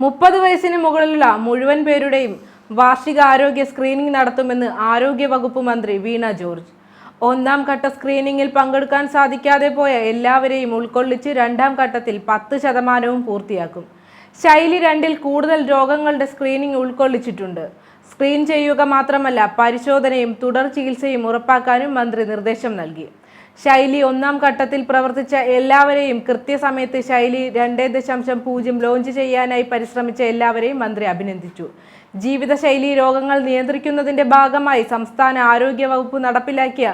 മുപ്പത് വയസ്സിന് മുകളിലുള്ള മുഴുവൻ പേരുടെയും വാർഷിക ആരോഗ്യ സ്ക്രീനിംഗ് നടത്തുമെന്ന് ആരോഗ്യ വകുപ്പ് മന്ത്രി വീണ ജോർജ്. ഒന്നാം ഘട്ട സ്ക്രീനിംഗിൽ പങ്കെടുക്കാൻ സാധിക്കാതെ പോയ എല്ലാവരെയും ഉൾക്കൊള്ളിച്ച് രണ്ടാം ഘട്ടത്തിൽ പത്ത് ശതമാനവും പൂർത്തിയാക്കും. ശൈലി രണ്ടിൽ കൂടുതൽ രോഗങ്ങളുടെ സ്ക്രീനിംഗ് ഉൾക്കൊള്ളിച്ചിട്ടുണ്ട്. സ്ക്രീൻ ചെയ്യുക മാത്രമല്ല പരിശോധനയും തുടർ ചികിത്സയും ഉറപ്പാക്കാനും മന്ത്രി നിർദ്ദേശം നൽകി. ശൈലി ഒന്നാം ഘട്ടത്തിൽ പ്രവർത്തിച്ച എല്ലാവരെയും കൃത്യസമയത്ത് ശൈലി രണ്ടേ ദശാംശം പൂജ്യം ലോഞ്ച് ചെയ്യാനായി പരിശ്രമിച്ച എല്ലാവരെയും മന്ത്രി അഭിനന്ദിച്ചു. ജീവിതശൈലി രോഗങ്ങൾ നിയന്ത്രിക്കുന്നതിന്റെ ഭാഗമായി സംസ്ഥാന ആരോഗ്യ വകുപ്പ് നടപ്പിലാക്കിയ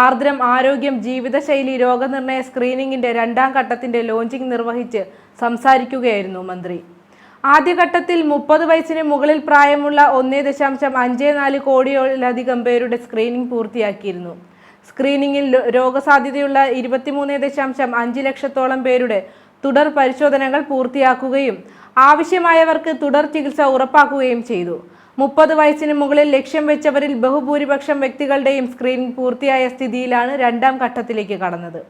ആർദ്രം ആരോഗ്യം ജീവിതശൈലി രോഗനിർണയ സ്ക്രീനിങ്ങിന്റെ രണ്ടാം ഘട്ടത്തിന്റെ ലോഞ്ചിങ് നിർവഹിച്ച് സംസാരിക്കുകയായിരുന്നു മന്ത്രി. ആദ്യഘട്ടത്തിൽ മുപ്പത് വയസ്സിന് മുകളിൽ പ്രായമുള്ള ഒന്നേ ദശാംശം അഞ്ച് നാല് കോടിയോളധികം പേരുടെ സ്ക്രീനിംഗ് പൂർത്തിയാക്കിയിരുന്നു. സ്ക്രീനിങ്ങിൽ രോഗസാധ്യതയുള്ള ഇരുപത്തിമൂന്ന് ദശാംശം അഞ്ച് ലക്ഷത്തോളം പേരുടെ തുടർ പരിശോധനകൾ പൂർത്തിയാക്കുകയും ആവശ്യമായവർക്ക് തുടർ ചികിത്സ ഉറപ്പാക്കുകയും ചെയ്തു. മുപ്പത് വയസ്സിന് മുകളിൽ ലക്ഷ്യം വെച്ചവരിൽ ബഹുഭൂരിപക്ഷം വ്യക്തികളുടെയും സ്ക്രീനിംഗ് പൂർത്തിയായ സ്ഥിതിയിലാണ് രണ്ടാം ഘട്ടത്തിലേക്ക് കടന്നത്.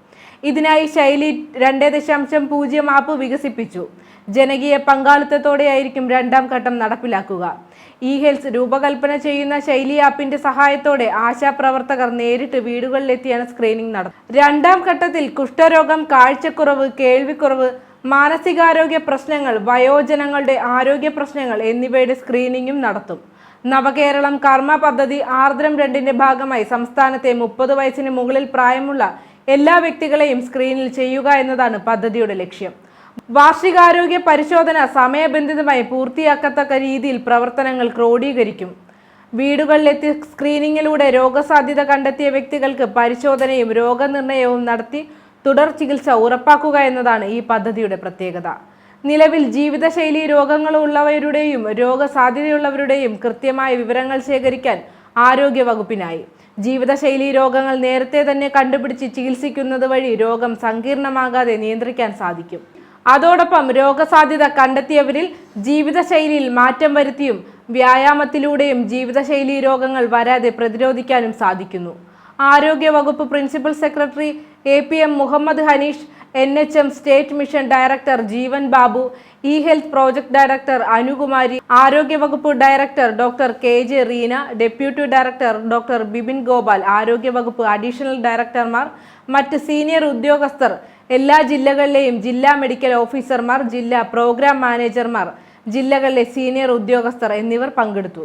ഇതിനായി ശൈലി രണ്ടേ ദശാംശം പൂജ്യം ആപ്പ് വികസിപ്പിച്ചു. ജനകീയ പങ്കാളിത്തത്തോടെയായിരിക്കും രണ്ടാം ഘട്ടം നടപ്പിലാക്കുക. ഇ ഹെൽത്ത് രൂപകൽപ്പന ചെയ്യുന്ന ശൈലി ആപ്പിന്റെ സഹായത്തോടെ ആശാപ്രവർത്തകർ നേരിട്ട് വീടുകളിലെത്തിയാണ് സ്ക്രീനിംഗ് നടത്തുന്നത്. രണ്ടാം ഘട്ടത്തിൽ കുഷ്ഠരോഗം കാഴ്ചക്കുറവ് കേൾവിക്കുറവ് മാനസികാരോഗ്യ പ്രശ്നങ്ങൾ വയോജനങ്ങളുടെ ആരോഗ്യ പ്രശ്നങ്ങൾ എന്നിവയുടെ സ്ക്രീനിങ്ങും നടത്തും. നവകേരളം കർമ്മ പദ്ധതി ആർദ്രം രണ്ടിന്റെ ഭാഗമായി സംസ്ഥാനത്തെ മുപ്പത് വയസ്സിന് മുകളിൽ പ്രായമുള്ള എല്ലാ വ്യക്തികളെയും സ്ക്രീനിൽ ചെയ്യുക എന്നതാണ് പദ്ധതിയുടെ ലക്ഷ്യം. വാർഷികാരോഗ്യ പരിശോധന സമയബന്ധിതമായി പൂർത്തിയാക്കത്തക്ക രീതിയിൽ പ്രവർത്തനങ്ങൾ ക്രോഡീകരിക്കും. വീടുകളിലെത്തി സ്ക്രീനിങ്ങിലൂടെ രോഗസാധ്യത കണ്ടെത്തിയ വ്യക്തികൾക്ക് പരിശോധനയും രോഗനിർണയവും നടത്തി തുടർ ചികിത്സ ഉറപ്പാക്കുക എന്നതാണ് ഈ പദ്ധതിയുടെ പ്രത്യേകത. നിലവിൽ ജീവിതശൈലി രോഗങ്ങളുള്ളവരുടെയും രോഗസാധ്യതയുള്ളവരുടെയും കൃത്യമായ വിവരങ്ങൾ ശേഖരിക്കാൻ ആരോഗ്യ വകുപ്പിനായി ജീവിതശൈലി രോഗങ്ങൾ നേരത്തെ തന്നെ കണ്ടുപിടിച്ച് ചികിത്സിക്കുന്നത് വഴി രോഗം സങ്കീർണമാകാതെ നിയന്ത്രിക്കാൻ സാധിക്കും. അതോടൊപ്പം രോഗസാധ്യത കണ്ടെത്തിയവരിൽ ജീവിതശൈലിയിൽ മാറ്റം വരുത്തിയും വ്യായാമത്തിലൂടെയും ജീവിതശൈലി രോഗങ്ങൾ വരാതെ പ്രതിരോധിക്കാനും സാധിക്കുന്നു. ആരോഗ്യ വകുപ്പ് principal secretary A P M Mohammed Hanish N H M state mission director Jeevan Babu e health project director Anukumari ആരോഗ്യവകുപ്പ് director doctor K J Reena deputy director doctor Bipin Gopal ആരോഗ്യവകുപ്പ് അഡീഷണൽ ഡയറക്ടർമാർ മറ്റ് senior ഉദ്യോഗസ്ഥർ എല്ലാ ജില്ലകളിലെയും ജില്ലാ medical ഓഫീസർമാർ ജില്ലാ programme മാനേജർമാർ ജില്ലകളിലെ സീനിയർ ഉദ്യോഗസ്ഥർ എന്നിവർ പങ്കെടുത്തു.